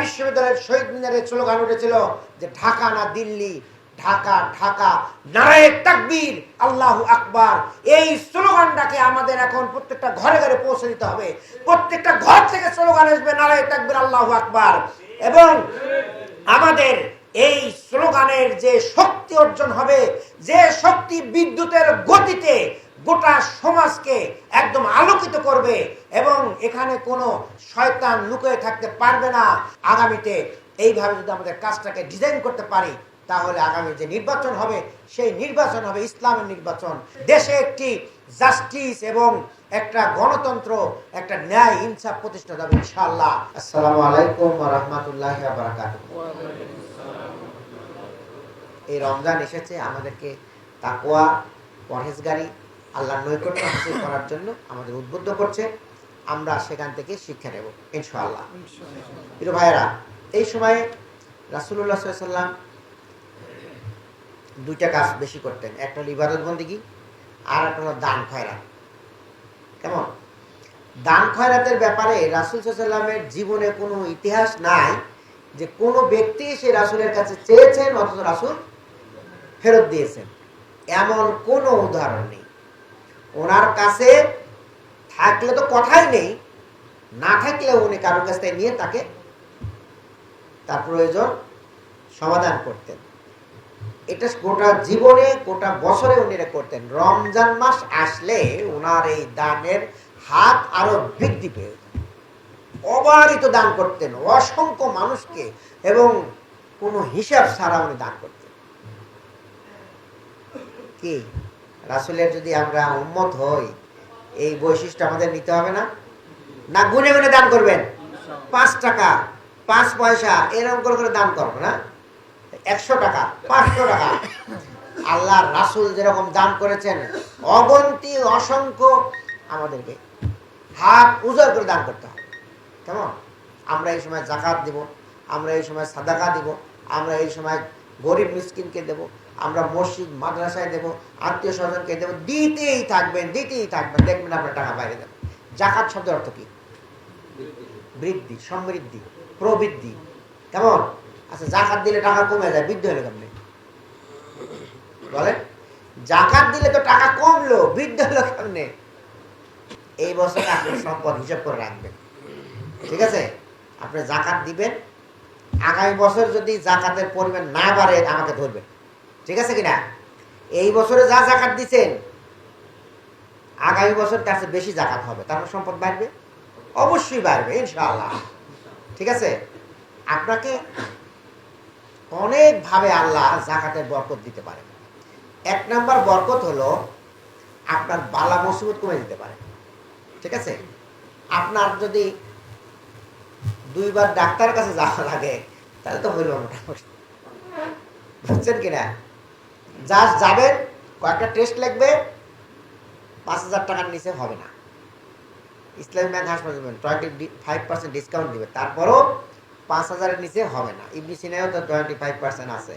বিশ্ববিদ্যালয়ের শহীদ মিনারের স্লোগান উঠেছিল যে ঢাকা না দিল্লি, ঢাকা ঢাকা, নারায় তাকবীর, আল্লাহু আকবার। এই স্লোগানটাকে আমাদের এখন প্রত্যেকটা ঘরে ঘরে পৌঁছে দিতে হবে। প্রত্যেকটা ঘর থেকে স্লোগান আসবে, নারায় তাকবীর, আল্লাহু আকবার। এবং আমাদের এই স্লোগানের যে শক্তি অর্জন হবে, যে শক্তি বিদ্যুতের গতিতে গোটা সমাজকে একদম আলোকিত করবে এবং এখানে কোনো শয়তান লুকিয়ে থাকতে পারবে না। আগামীতে এইভাবে যদি আমাদের কাজটাকে ডিজাইন করতে পারি, তাহলে আগামী যে নির্বাচন হবে, সেই নির্বাচন হবে ইসলামের নির্বাচন। দেশে একটি জাস্টিস এবং একটা গণতন্ত্র, একটা ন্যায় ইনসাফ প্রতিষ্ঠা হবে ইনশাআল্লাহ। আসসালামু আলাইকুম রাহমাতুল্লাহি এই রমজান এসেছে, আমাদেরকে তাকোয়া পরহেজগারি আল্লাহর নৈকট্য হাসিল করার জন্য আমাদের উদ্বুদ্ধ করছে। আমরা সেখান থেকে শিক্ষা নেব, ইনশাআল্লাহ। প্রিয় ভাইয়েরা, এই সময়ে রাসুল্লাহ সাল্লাম দুইটা কাজ বেশি করতেন। একটা হলো ইবাদত বন্দিগি, আর একটা হলো দান খয়রাত। কেমন? দান খয়রাতের ব্যাপারে রাসুল সাল্লামের জীবনে কোনো ইতিহাস নাই যে কোনো ব্যক্তি সে রাসুলের কাছে চেয়েছেন অথচ রাসুল ফেরত দিয়েছেন। এমন কোনো উদাহরণ নেই। ওনার কাছে থাকলে তো কথাই নেই, না থাকলে উনি কারোর কাছ থেকে নিয়ে তাকে তার প্রয়োজন সমাধান করতেন। এটা গোটা জীবনে, গোটা বছরে উনি করতেন। রমজান মাস আসলে ওনার এই দানের হাত আরও বৃদ্ধি পেয়ে যেত। অবারিত দান করতেন, অসংখ্য মানুষকে এবং কোনো হিসাব ছাড়া উনি দান করতেন। কি? রাসুলের যদি আমরা উন্মত হই, এই বৈশিষ্ট্য আমাদের নিতে হবে না? না, গুনে গুনে দান করবেন। পাঁচ টাকা, পাঁচ পয়সা, এরকম করে করে দান করব না? একশো টাকা, পাঁচশো টাকা। আল্লাহ রাসুল যেরকম দান করেছেন, অগন্তি, অসংখ্য আমাদেরকে হাত উজাড় করে দান করতে হবে। কেমন? আমরা এই সময় জাকাত দিব, আমরা এই সময় সাদাকা দিব, আমরা এই সময় গরিব মিসকিনকে দেব আমরা মসজিদ, মাদ্রাসায় দেবো, আত্মীয় স্বজনকে দেবো, দিতেই থাকবেন দিতেই থাকবেন। দেখবেন আপনার টাকা বাইরে দেবেন জাকাত শব্দের অর্থ কি? বৃদ্ধি, সমৃদ্ধি, প্রবৃদ্ধি। কেমন? আচ্ছা জাকাত দিলে টাকা কমে যায়, বৃদ্ধি হলো কেমনি? বলেন, জাকাত দিলে তো টাকা কমলো, বৃদ্ধি হলো কেমনে? এই বছর আপনার সম্পদ হিসাব করে রাখবেন। ঠিক আছে? আপনি জাকাত দিবেন। আগামী বছর যদি জাকাতের পরিমাণ না বাড়ে, আমাকে ধরবেন। ঠিক আছে কিনা? এই বছরে যা জাকাত দিচ্ছেন আগামী বছর কাছে বেশি জাকাত হবে। তারপর সম্পদ বাড়বে? অবশ্যই বাড়বে, ইনশাআল্লাহ। ঠিক আছে? আপনাকে অনেকভাবে আল্লাহ জাকাতের বরকত দিতে পারে এক নাম্বার বরকত হলো আপনার বালা মুসিবত কমে দিতে পারে ঠিক আছে? আপনার যদি দুইবার ডাক্তারের কাছে যাওয়া লাগে, তাহলে তো হইল মোটামুটি। বুঝছেন কিনা? যা যাবেন কয়েকটা টেস্ট লাগবে পাঁচ হাজার টাকার নিচে হবে না। ইসলামী ব্যাংক হাসপাতাল টোয়েন্টি ফাইভ পার্সেন্ট ডিসকাউন্ট দিবে, তারপরও পাঁচ হাজারের নিচে হবে না। ইবনি সিনেও তো টোয়েন্টি ফাইভ পার্সেন্ট আছে।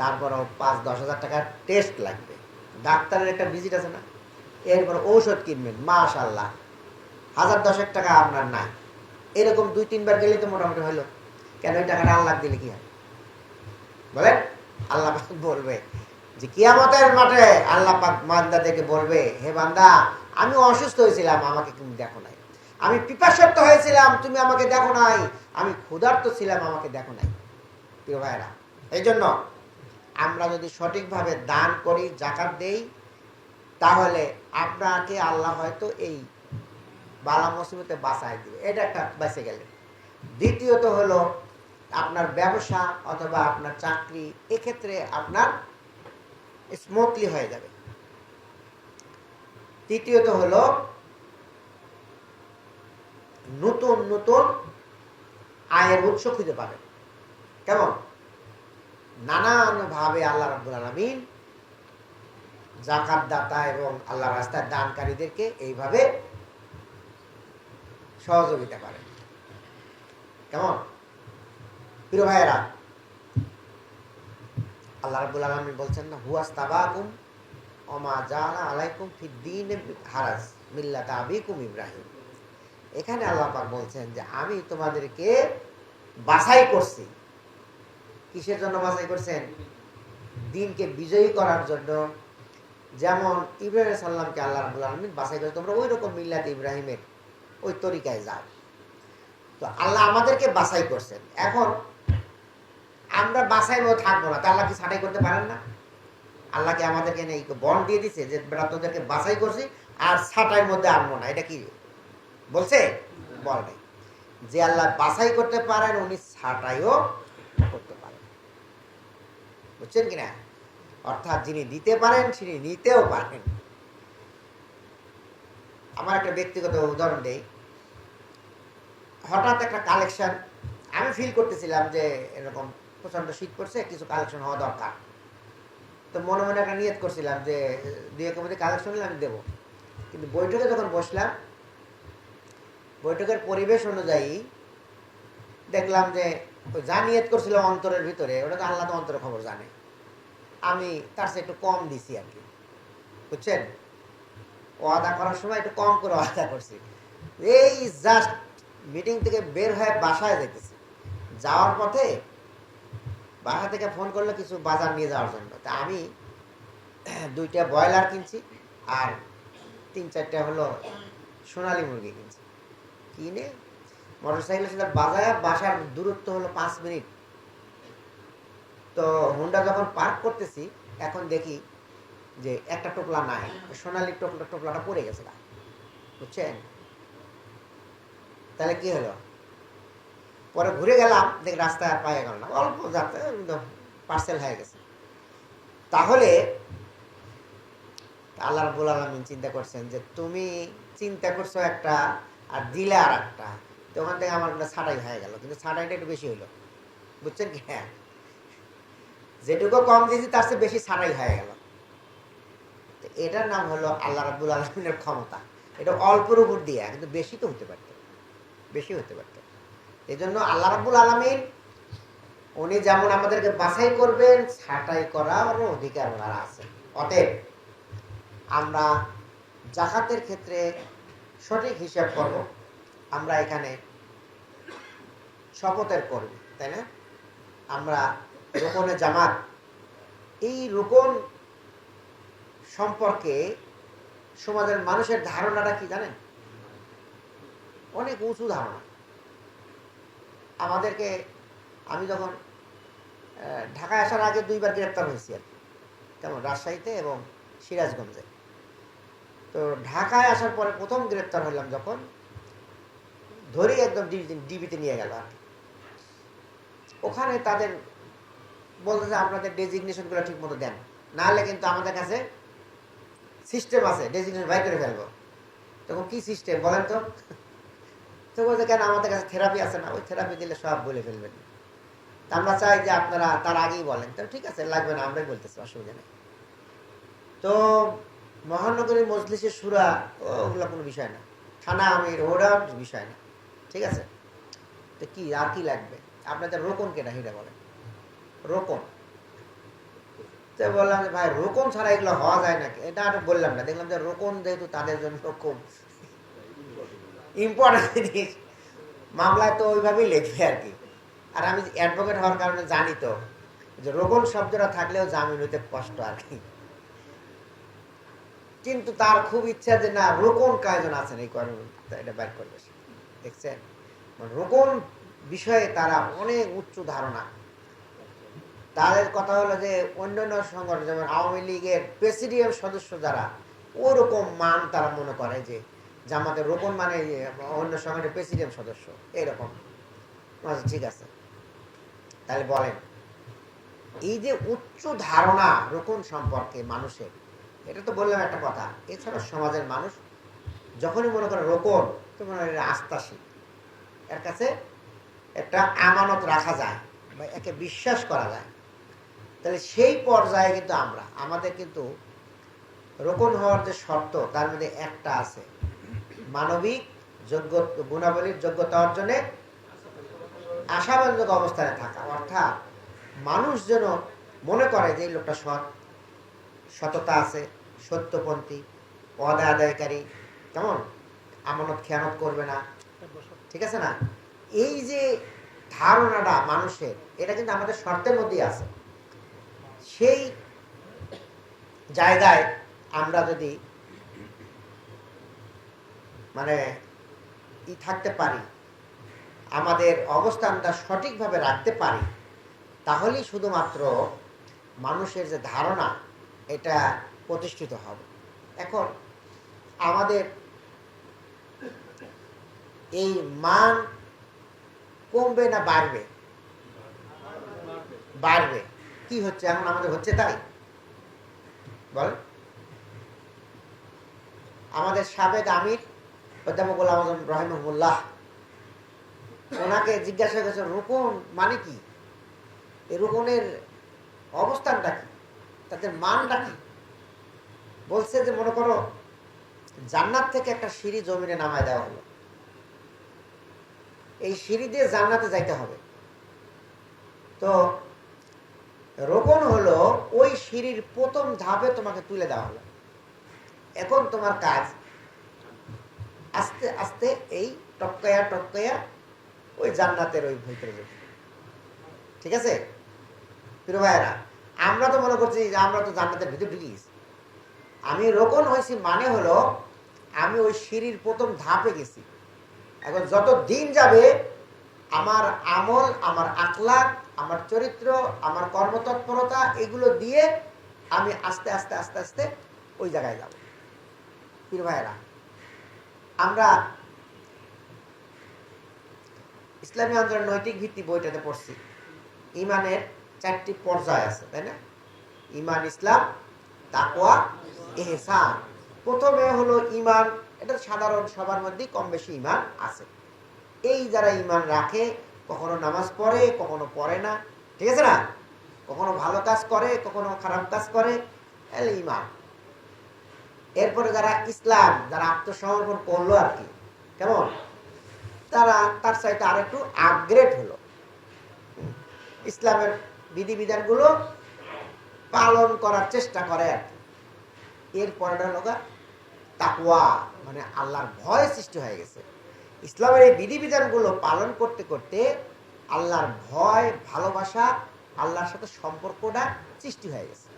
তারপরও পাঁচ দশ হাজার টাকার টেস্ট লাগবে। ডাক্তারের একটা ভিজিট আছে না? এরপর ঔষধ কিনবেন মাশাল্লাহ হাজার দশেক টাকা আপনার নাই। এরকম দুই, তিনবার গেলেই তো মোটামুটি হলো। কেন ওই টাকাটা আল্লাহ দিলে কি হয়? বলেন? আল্লাহ বলবে। যে কিয়ামতের মাঠে আল্লাহ পাক দেখে বলবে, হে বান্দা, আমি অসুস্থ হয়েছিলাম, আমাকে তুমি দেখো নাই। আমি পিপাসক্ত হয়েছিলাম, তুমি আমাকে দেখো নাই। আমি ক্ষুধার্ত ছিলাম, আমাকে দেখো নাই। প্রিয় ভাইরা এই জন্য আমরা যদি সঠিকভাবে দান করি, জাকাত দেই, তাহলে আপনাকে আল্লাহ হয়তো এই বালা মুসিবতে বাঁচাই দিবে। এটা একটা বেঁচে গেলে দ্বিতীয়ত হলো আপনার ব্যবসা অথবা আপনার চাকরি, এক্ষেত্রে আপনার স্মুথলি হয়ে যাবে। তৃতীয়ত হলো নতুন নতুন আয়ের উৎস খুঁজে পাবেন। কেমন? নানানভাবে আল্লাহ রাব্বুল আলামিন জাকাত দাতা এবং আল্লাহ রাস্তার দানকারীদেরকে এইভাবে সহযোগিতা করেন। কেমন? প্রিয় ভাইয়েরা আল্লাহ রাব্বুল আলামিন বলছেন না হুয়াস তাবাকুম অমা আলাইকুম ফিদ্দিন ইব্রাহিম। এখানে আল্লাহ পাক বলছেন যে, আমি তোমাদেরকে বাছাই করছি। কিসের জন্য বাছাই করছেন? দিনকে বিজয়ী করার জন্য। যেমন ইব্রাহিম সাল্লামকে আল্লাহ রাবুল আলমিন বাছাই তোমরা ওই রকম মিল্লাত ইব্রাহিমের ওই তরিকায় যাও। তো আল্লাহ আমাদেরকে বাছাই করছেন। এখন আমরা বাছাই মতো থাকব না। তা আল্লাহ কি ছাটাই করতে পারেন না? আল্লাহকে আমাদেরকে নেই? বন দিয়ে দিছে যে, বেটা, তোদেরকে বাছাই করছি, আর ছাটাইয়ের মধ্যে আনব না। এটা কি? বলছে? বল নাই যে আল্লাহ বাছাই করতে পারেন, উনি ছাটাইও করতে পারেন। বুঝছেন কিনা অর্থাৎ যিনি দিতে পারেন, তিনি নিতেও পারেন। আমার একটা ব্যক্তিগত উদাহরণ দেই। হঠাৎ একটা কালেকশন আমি ফিল করতেছিলাম যে, এরকম প্রচণ্ড শীত পড়ছে কিছু কালেকশন হওয়া দরকার। তো মনে মনে একটা নিয়ত করছিলাম যে, দুই একের মধ্যে কালেকশন আমি দেবো। কিন্তু বৈঠকে যখন বসলাম, বৈঠকের পরিবেশ অনুযায়ী দেখলাম যে যা নিয়ত করছিলাম অন্তরের ভিতরে, ওটা তো আল্লাহ তো অন্তরের খবর জানে। আমি তার চেয়ে একটু কম দিছি আর কি। বুঝছেন? ওয়াদা করার সময় একটু কম করে ওয়াদা করছি। এই জাস্ট মিটিং থেকে বের হয়ে বাসায় যেতেছি যাওয়ার পথে বাসা থেকে ফোন করল কিছু বাজার নিয়ে যাওয়ার জন্য। তা আমি দুইটা ব্রয়লার কিনছি আর তিন চারটা হলো সোনালি মুরগি কিনছি। কিনে মোটর সাইকেলের সাথে বাজায় বাসার দূরত্ব হলো পাঁচ মিনিট। তো হুন্ডা যখন পার্ক করতেছি, এখন দেখি যে একটা টোপলা নাই, সোনালি টোপলা, টোপলাটা পড়ে গেছে বুঝছেন? তাহলে কি হলো? পরে ঘুরে গেলাম, দেখি রাস্তায় আর পায়ে গেল না। অল্প যাতে পার্সেল হয়ে গেছে। তাহলে আল্লাহ রাবুল আলমিন চিন্তা করছেন যে, তুমি চিন্তা করছ একটা আর দিলে আর একটা। তো ওখান থেকে আমার একটা ছাটাই হয়ে গেল, কিন্তু ছাটাইটা একটু বেশি হইল। বুঝছেন কি? হ্যাঁ। যেটুকু কম দিয়েছি, তার চেয়ে বেশি ছাড়াই হয়ে গেল। তো এটার নাম হলো আল্লাহ রাবুল আলমিনের ক্ষমতা। এটা অল্পর উপর দিয়ে, কিন্তু বেশি তো হতে পারত। বেশি হতে পারত। এই জন্য আল্লাহ রাবুল আলমিন উনি যেমন আমাদেরকে বাছাই করবেন, ছাটাই করারও অধিকার ওনার আছে। অতএব আমরা জাকাতের ক্ষেত্রে সঠিক হিসাব করব। আমরা এখানে শপথের করব, তাই না? আমরা রোকনে জামাত, এই রোকন সম্পর্কে সমাজের মানুষের ধারণাটা কি জানেন? অনেক উঁচু ধারণা। আমাদেরকে, আমি যখন ঢাকায় আসার আগে দুইবার গ্রেপ্তার হয়েছি আর কেমন? রাজশাহীতে এবং সিরাজগঞ্জে। তো ঢাকায় আসার পরে প্রথম গ্রেপ্তার হলাম যখন ধরেই একদম ডিবিতে নিয়ে গেল আর ওখানে তাদের বলতে যে আপনাদের ডেজিগনেশনগুলো ঠিক মতো দেন। নাহলে কিন্তু আমাদের কাছে সিস্টেম আছে, ডেজিগনেশন বাই করে ফেলব। তখন কি সিস্টেম বলেন তো? তো বলতে কেন আমাদের কাছে থেরাপি আছে না? ওই থেরাপি দিলে সব বলে ফেলবেন। তা আমরা চাই যে আপনারা তার আগেই বলেন। তো ঠিক আছে, লাগবে না, আমরাই বলতেছি, অসুবিধা নেই। তো মহানগরী মজলিসের সুরা ওগুলো কোনো বিষয় না। থানা আমির ওরা বিষয় না। ঠিক আছে? তো কি, আর কি লাগবে? আপনাদের রোকন কেটা হিটা বলেন। রোকন। তো বললাম যে, ভাই, রোকন ছাড়া এগুলো হওয়া যায় নাকি? এটা আর বললাম না। দেখলাম যে রোকন যেহেতু তাদের জন্য খুব ইম্পর্টেন্ট জিনিস। তো ওইভাবেই লিখবে আর কি। আর আমি অ্যাডভোকেট হওয়ার কারণে জানি তো যে রোকন শব্দটা থাকলেও জামিন হইতে কষ্ট আর কি। কিন্তু তার খুব ইচ্ছা যে না রোকন কয়জন আছেন? এই কর্ম এটা করবে দেখছেন? মানে রোকন বিষয়ে তারা অনেক উচ্চ ধারণা। তাদের কথা হলো যে অন্যান্য সংগঠন, যেমন আওয়ামী লীগের প্রেসিডিয়াম সদস্য যারা, ওরকম মান তারা মনে করে যে জামাতের রোপণ মানে অন্য সংগঠনের প্রেসিডেন্ট সদস্য, এরকম। আচ্ছা ঠিক আছে। তাহলে বলেন, এই যে উচ্চ ধারণা রোপণ সম্পর্কে মানুষের, এটা তো বললাম একটা কথা, এছাড়া সমাজের মানুষ যখনই মনে করে রোপণ, তো মনে হয় আস্থাশীল। এর কাছে একটা আমানত রাখা যায় বা একে বিশ্বাস করা যায়। তাহলে সেই পর্যায়ে কিন্তু আমরা, আমাদের কিন্তু রোপণ হওয়ার যে শর্ত, তার মধ্যে একটা আছে। মানবিক যোগ্য, গুণাবলীর যোগ্যতা অর্জনে আশাবাঞ্জক অবস্থানে থাকা। অর্থাৎ মানুষ যেন মনে করে যে এই লোকটা সৎ, সততা আছে, সত্যপন্থী, পদ আদায়কারী, কেমন? আমানত খেয়ানত করবে না। ঠিক আছে না? এই যে ধারণাটা মানুষের, এটা কিন্তু আমাদের শর্তের মধ্যেই আছে। সেই জায়গায় আমরা যদি মানে থাকতে পারি, আমাদের অবস্থানটা সঠিকভাবে রাখতে পারি, তাহলেই শুধুমাত্র মানুষের যে ধারণা, এটা প্রতিষ্ঠিত হবে। এখন আমাদের এই মান কমবে না বাড়বে? বাড়বে। কি হচ্ছে? এখন আমাদের হচ্ছে তাই? বল। আমাদের সাবেক আমির ওনাকে জিজ্ঞাসা রুকন মানে কি? রুকনের অবস্থানটা কি? তাদের মানটা কি? বলছে যে, মনে করো, জান্নাত থেকে একটা সিঁড়ি জমিনে নামায় দেওয়া হলো। এই সিঁড়ি দিয়ে জান্নাতে যাইতে হবে। তো রোপণ হলো, ওই সিঁড়ির প্রথম ধাপে তোমাকে তুলে দেওয়া হলো। এখন তোমার কাজ আস্তে আস্তে এই টপকায়া টপকায়া ওই জান্নাতের ওই ভিতরে ঠিক আছে? প্রিয় ভাইয়েরা, আমরা তো মনে করছি যে আমরা তো জান্নাতের ভিতরে ঢুকে আমি রোপণ হয়েছি মানে হলো আমি ওই সিঁড়ির প্রথম ধাপে গেছি। এখন যত দিন যাবে, আমার আমল, আমার আখলাক, আমার চরিত্র, আমার কর্মতৎপরতা এগুলো দিয়ে আমি আস্তে আস্তে আস্তে আস্তে ওই জায়গায় যাব। পীর ভাইয়েরা আমরা ইসলামী আন্দোলন নৈতিক ভিত্তি বইটাতে পড়ছি। ইমানের চারটি পর্যায় আছে, তাই না? ইমান, ইসলাম তাকোয়া এহসান। প্রথমে হলো ইমান, এটা সাধারণ সবার মধ্যেই কম বেশি ইমান আছে। এই যারা ইমান রাখে, কখনো নামাজ পড়ে, কখনো পড়ে না, ঠিক আছে না? কখনো ভালো কাজ করে, কখনো খারাপ কাজ করে ইমান। এরপরে যারা ইসলাম, যারা আত্মসমর্পণ করল আর কি, কেমন? তারা তার সাইডে আরেকটু আপগ্রেড হলো। ইসলামের বিধিবিধানগুলো পালন করার চেষ্টা করে আর কি। এরপরে হলো তাকুয়া মানে আল্লাহর ভয় সৃষ্টি হয়ে গেছে। ইসলামের এই বিধিবিধানগুলো পালন করতে করতে আল্লাহর ভয়, ভালোবাসা, আল্লাহর সাথে সম্পর্কটা সৃষ্টি হয়ে গেছে।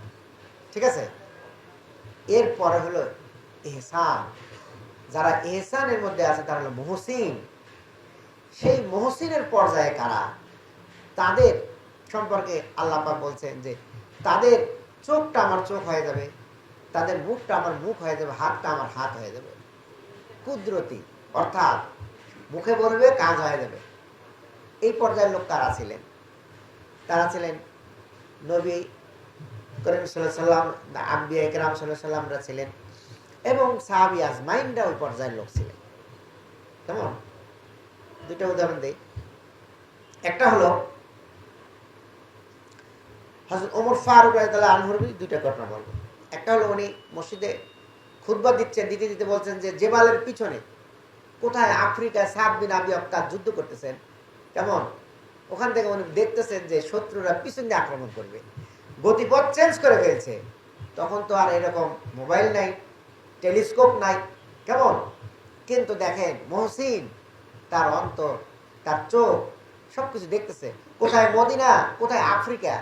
ঠিক আছে? এরপরে হলো এহসান। যারা এহসানের মধ্যে আছে, তারা হলো মহসিন। সেই মহসিনের পর্যায়ে কারা? তাদের সম্পর্কে আল্লাহ বলছেন যে, তাদের চোখটা আমার চোখ হয়ে যাবে, তাদের মুখটা আমার মুখ হয়ে যাবে, হাতটা আমার হাত হয়ে যাবে। কুদরতি, অর্থাৎ মুখে বলবে কাজ হয়ে যাবে। এই পর্যায়ের লোক তারা ছিলেন? তারা ছিলেন নবী করিম সাল্লাম আম্বিয়া ইকরাম সাল্লামরা ছিলেন এবং সাহাবি আজমাইনরা ওই পর্যায়ের লোক ছিলেন। কেমন? দুটা উদাহরণ দিই। একটা হলো ওমর ফারুক দুইটা ঘটনা একটা হলো উনি মসজিদে খুতবা দিচ্ছেন, দিতে দিতে বলছেন যে জেবালের পিছনে কোথায় আফ্রিকায় সাত বিন আবি অক্কার যুদ্ধ করতেছেন, কেমন? ওখান থেকে উনি দেখতেছেন যে শত্রুরা পিছন দিয়ে আক্রমণ করবে। গতিপথ চেঞ্জ করে ফেলছে। তখন তো আর এরকম মোবাইল নাই, টেলিস্কোপ নাই, কেমন? কিন্তু দেখেন, মহসিন, তার অন্তর, তার চোখ সব কিছু দেখতেছে। কোথায় মদিনা, কোথায় আফ্রিকা?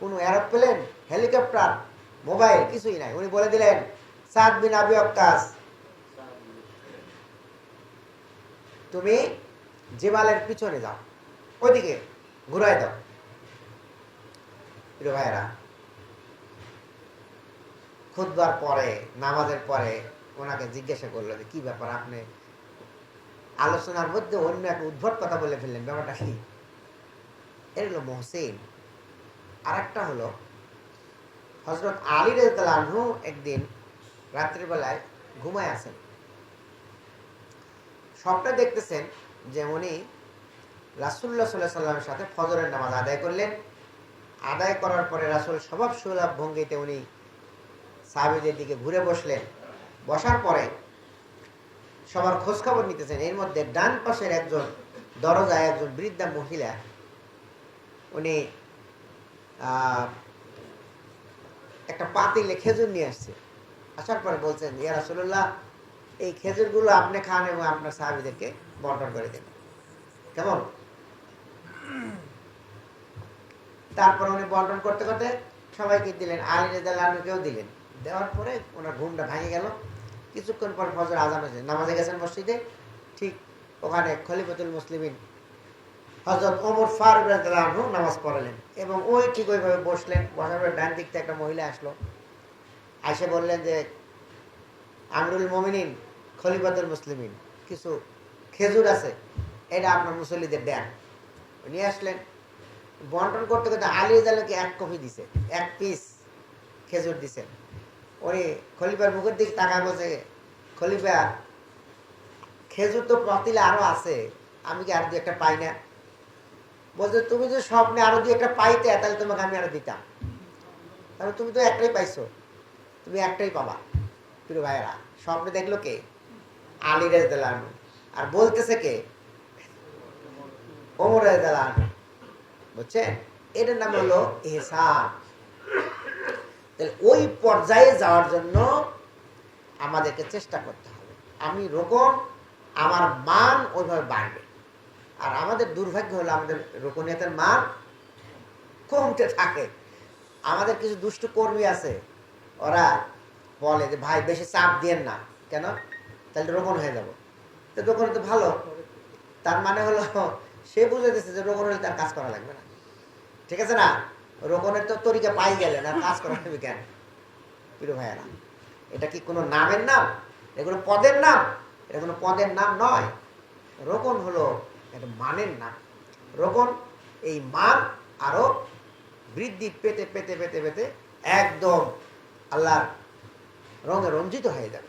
কোনো এরোপ্লেন হেলিকপ্টার মোবাইল কিছুই নাই। উনি বলে দিলেন সাত বিন আবি অক্কাস তুমি জেবালের পিছনে যাও, ওইদিকে ঘুরাই দাও। প্রিয় ভাইয়েরা খুদবার পরে, নামাজের পরে ওনাকে জিজ্ঞাসা করল যে, কি ব্যাপার আপনি আলোচনার মধ্যে অন্য একটা উদ্ভট কথা বলে ফেললেন, ব্যাপারটা কি? এর হলো মহসিন। আর একটা হলো হজরত আলী রাজু একদিন রাত্রিবেলায় ঘুমায় আছেন। স্বপ্নে দেখতেছেন যে উনি রাসুল্লাহ সাল্লাহ সাল্লামের সাথে ফজরের নামাজ আদায় করলেন। আদায় করার পরে রাসুল স্বভাব সুলভ ভঙ্গিতে উনি সাহাবিদের দিকে ঘুরে বসলেন। বসার পরে সবার খোঁজ খবর নিতেছেন। এর মধ্যে ডান পাশের একজন দরজায় একজন বৃদ্ধা মহিলা, উনি একটা পাতিলে খেজুর নিয়ে আসছে। আসার পরে বলছেন, ইয়া রাসুল্লাহ এই খেজুরগুলো আপনি খান এবং আপনার সাহাবিদেরকে বন্টন করে দেবেন কেমন? তারপর উনি বন্টন করতে করতে সবাইকে দিলেন আলী রেজালানুকেও দিলেন। দেওয়ার পরে ওনার ঘুমটা ভাঙে গেল। কিছুক্ষণ পর ফজর আজান হয়েছে। নামাজে গেছেন মসজিদে। ঠিক ওখানে খলিফতুল মুসলিমিন হজরত ওমর ফারুক রাজু নামাজ পড়ালেন এবং ওই ঠিক ওইভাবে বসলেন। বসার পর ডান দিক থেকে একটা মহিলা আসলো। এসে বললেন যে, আমরুল মমিনিন, খলিফাতুল মুসলিমিন, কিছু খেজুর আছে, এটা আপনার মুসল্লিদের দেন। নিয়ে আসলেন। বন্টন করতে করতে আলী জালকে এক কপি দিছে, এক পিস খেজুর দিছেন উনি খলিফার মুখের দিকে তাকা বলছে খলিফা, খেজুর তো পাতিলে আরও আছে, আমি কি আর দু একটা পাই না? বলছে, তুমি যদি স্বপ্নে আরও দু একটা পাইতে, তাহলে তোমাকে আমি আরও দিতাম। তাহলে তুমি তো একটাই পাইছো, তুমি একটাই পাবা। প্রিয় ভাইয়েরা, স্বপ্নে দেখল কে? আলী রেজদালানু আর বলতেছে কে? ওমর রেজদালানু বুঝছেন? এটার নাম হলো এহসান। তাহলে ওই পর্যায়ে যাওয়ার জন্য আমাদেরকে চেষ্টা করতে হবে। আমি রোকন আমার মান ওইভাবে বাড়বে। আর আমাদের দুর্ভাগ্য হলো আমাদের রোকনিয়তের মান কমতে থাকে। আমাদের কিছু দুষ্ট কর্মী আছে ওরা বলে যে ভাই বেশি চাপ দিয়েন না। কেন? তাহলে রোপণ হয়ে যাব। তো রোপণ তো ভালো। তার মানে হলো সে বুঝে দিচ্ছে যে রোপণ হলে তার কাজ করা লাগবে না। ঠিক আছে না? রোপণের তো তরিকা পাই গেলেন আর কাজ করা লাগবে কেন? প্রিয় ভাইয়েরা, এটা কি কোনো নামের নাম? এগুলো পদের নাম? এটা কোনো পদের নাম নয়। রোপণ হলো একটা মানের নাম। রোপণ এই মান আরও বৃদ্ধি পেতে পেতে পেতে পেতে একদম আল্লাহর রঙে রঞ্জিত হয়ে যাবে।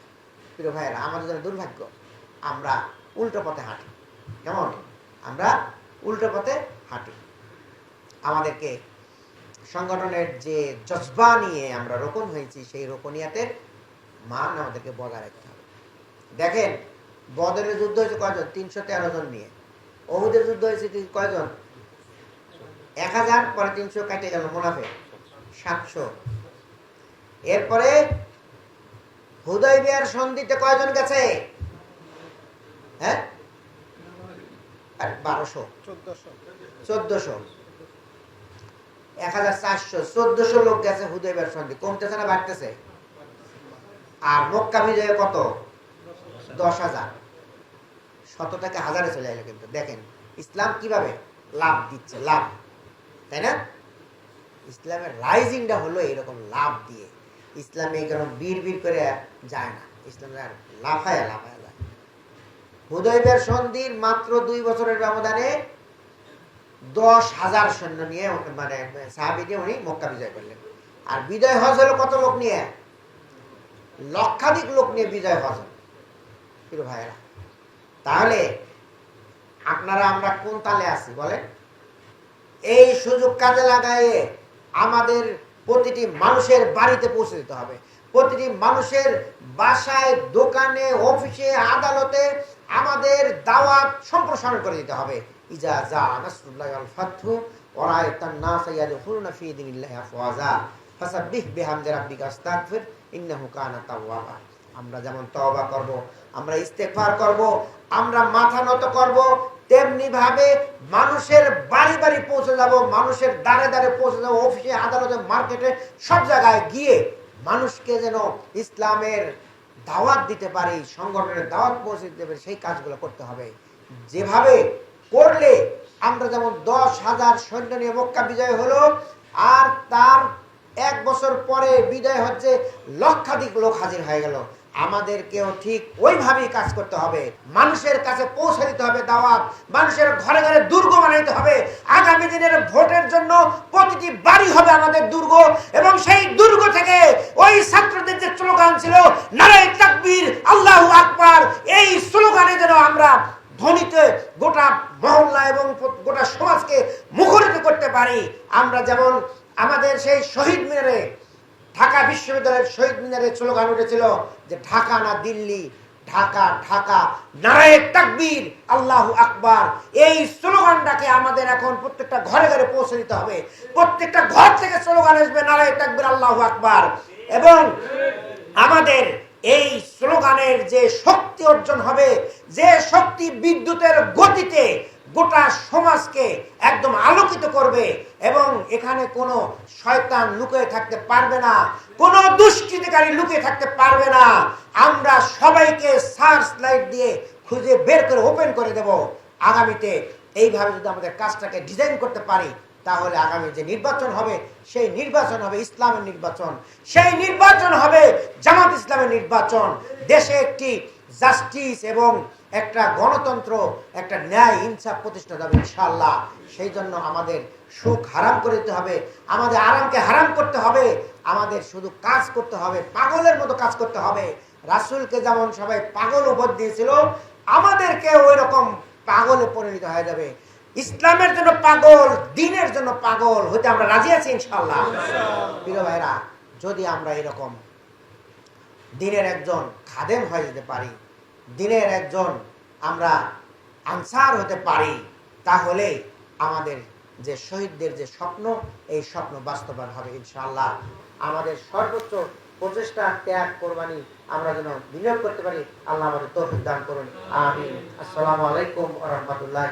প্রিয় ভাইয়েরা, আমাদের জন্য দুর্ভাগ্য, আমরা উল্টো পথে হাঁটি। কেমন? আমরা উল্টো পথে হাঁটি। আমাদেরকে সংগঠনের যে জজবা নিয়ে আমরা রোপণ হয়েছি সেই রোপণিয়াতের মান আমাদেরকে বজায় রাখতে হবে। দেখেন বদরের যুদ্ধ হয়েছে কয়জন? তিনশো তেরো জন নিয়ে। অহুদের যুদ্ধ হয়েছে কয়জন? এক হাজার পরে তিনশো কেটে গেল মুনাফে সাতশো। এরপরে হুদয় বিহার সন্ধিতে কয়জন গেছে? হ্যাঁ? বারোশো। চোদ্দশো। এক হাজার চারশো, চোদ্দশো লোক গেছে সন্ধি। কমতেছে না, বাড়তেছে? আর মক্কা বিজয়ে কত? দশ হাজার। শত থেকে হাজারে চলে কিন্তু। দেখেন, ইসলাম কীভাবে লাভ দিচ্ছে? লাভ। তাই না? ইসলামের রাইজিংটা হলো এরকম লাভ দিয়ে। ইসলামে কারণ বীর বীর করে যায় না। ইসলামে আর লাফায় লাফায় যায় হুদয়বের সন্ধির মাত্র দুই বছরের ব্যবধানে দশ হাজার সৈন্য নিয়ে মানে সাহাবি দিয়ে উনি মক্কা বিজয় করলেন। আর বিজয় হজ হলো কত লোক নিয়ে? লক্ষাধিক লোক নিয়ে বিজয় হজ হলো। ভাইয়েরা, তাহলে আপনারা আমরা কোন তালে আছি বলেন? এই সুযোগ কাজে লাগায়ে আমাদের প্রতিটি মানুষের বাড়িতে পৌঁছে দিতে হবে। প্রতিটি মানুষের বাসায়, দোকানে, অফিসে, আদালতে আমাদের দাওয়াত সম্প্রসারণ করে দিতে হবে। ইজা যা নাসরুল্লাহ আল ফাতহু ওরাইতান নাস ইয়াদখুলুনা দীনিল্লাহি আফওয়াজা ফাসাব্বিহ বিহামদি রাব্বিকা ইন্নাহু কানা তাওয়াবা। আমরা যেমন তওবা করব, আমরা ইস্তেগফার করব, আমরা মাথা নত করব তেমনি ভাবে মানুষের বাড়ি বাড়ি পৌঁছে যাব, মানুষের দ্বারে দ্বারে পৌঁছে যাব, অফিসে, আদালতে, মার্কেটে, সব জায়গায় গিয়ে মানুষকে যেন ইসলামের দাওয়াত দিতে পারি, সংগঠনের দাওয়াত পৌঁছে দিতে পারি, সেই কাজগুলো করতে হবে। যেভাবে করলে আমরা যেমন দশ হাজার সৈন্য নিয়ে মক্কা বিজয় হলো, আর তার এক বছর পরে বিজয় হচ্ছে লক্ষাধিক লোক হাজির হয়ে গেল। আমাদেরকেও ঠিক ওইভাবেই কাজ করতে হবে। মানুষের কাছে পৌঁছে দিতে হবে দাওয়াত, মানুষের ঘরে ঘরে দুর্গ বানাইতে হবে। আগামী দিনের ভোটের জন্য প্রতিটি বাড়ি হবে আমাদের দুর্গ, এবং সেই দুর্গ থেকে ওই ছাত্রদের যে স্লোগান ছিল, নারায় তাকবীর, আল্লাহ আকবার, এই স্লোগানে যেন আমরা ধ্বনিতে গোটা মহল্লা এবং গোটা সমাজকে মুখরিত করতে পারি। আমরা যেমন আমাদের সেই শহীদ মিনারে, ঢাকা বিশ্ববিদ্যালয়ের শহীদ মিনারে স্লোগান উঠেছিল যে ঢাকা না দিল্লি, ঢাকা ঢাকা নারায়ণ তাকবীর, আল্লাহ আকবার। এই স্লোগানটাকে আমাদের এখন প্রত্যেকটা ঘরে ঘরে পৌঁছে দিতে হবে। প্রত্যেকটা ঘর থেকে স্লোগান আসবে নারায়ণ তাকবীর, আল্লাহ আকবার। এবং আমাদের এই স্লোগানের যে শক্তি অর্জন হবে, যে বিদ্যুতের গতিতে গোটা সমাজকে একদম আলোকিত করবে এবং এখানে কোনো শয়তান লুকিয়ে থাকতে পারবে না, কোনো দুষ্কৃতিকারী লুকিয়ে থাকতে পারবে না। আমরা সবাইকে সার্চ লাইট দিয়ে খুঁজে বের করে ওপেন করে দেব। আগামীতে এইভাবে যদি আমাদের কাজটাকে ডিজাইন করতে পারি, তাহলে আগামী যে নির্বাচন হবে, সেই নির্বাচন হবে ইসলামের নির্বাচন। সেই নির্বাচন হবে জামাত ইসলামের নির্বাচন। দেশে একটি জাস্টিস এবং একটা গণতন্ত্র একটা ন্যায় ইনসাফ প্রতিষ্ঠা হবে ইনশাল্লাহ সেই জন্য আমাদের সুখ হারাম করে দিতে হবে আমাদের আরামকে হারাম করতে হবে আমাদের শুধু কাজ করতে হবে পাগলের মতো কাজ করতে হবে। রাসূলকে যেমন সবাই পাগল উপর দিয়েছিল আমাদেরকে ওই রকম পাগলে পরিণত হয়ে যাবে। ইসলামের জন্য পাগল দিনের জন্য পাগল হইতে আমরা রাজি আছি ইনশাল্লাহ প্রিয় ভাইরা যদি আমরা এরকম দিনের একজন খাদেম হয়ে যেতে পারি দিনের একজন আমরা আনসার হতে পারি, তাহলে আমাদের যে শহীদদের যে স্বপ্ন, এই স্বপ্ন বাস্তবায়ন হবে ইনশাআল্লাহ। আমাদের সর্বোচ্চ প্রচেষ্টা, ত্যাগ, কোরবানি আমরা যেন বিনিয়োগ করতে পারি, আল্লাহ আমাদের তৌফিক দান করুন। আমি আসসালামু আলাইকুম রহমতুল্লাহ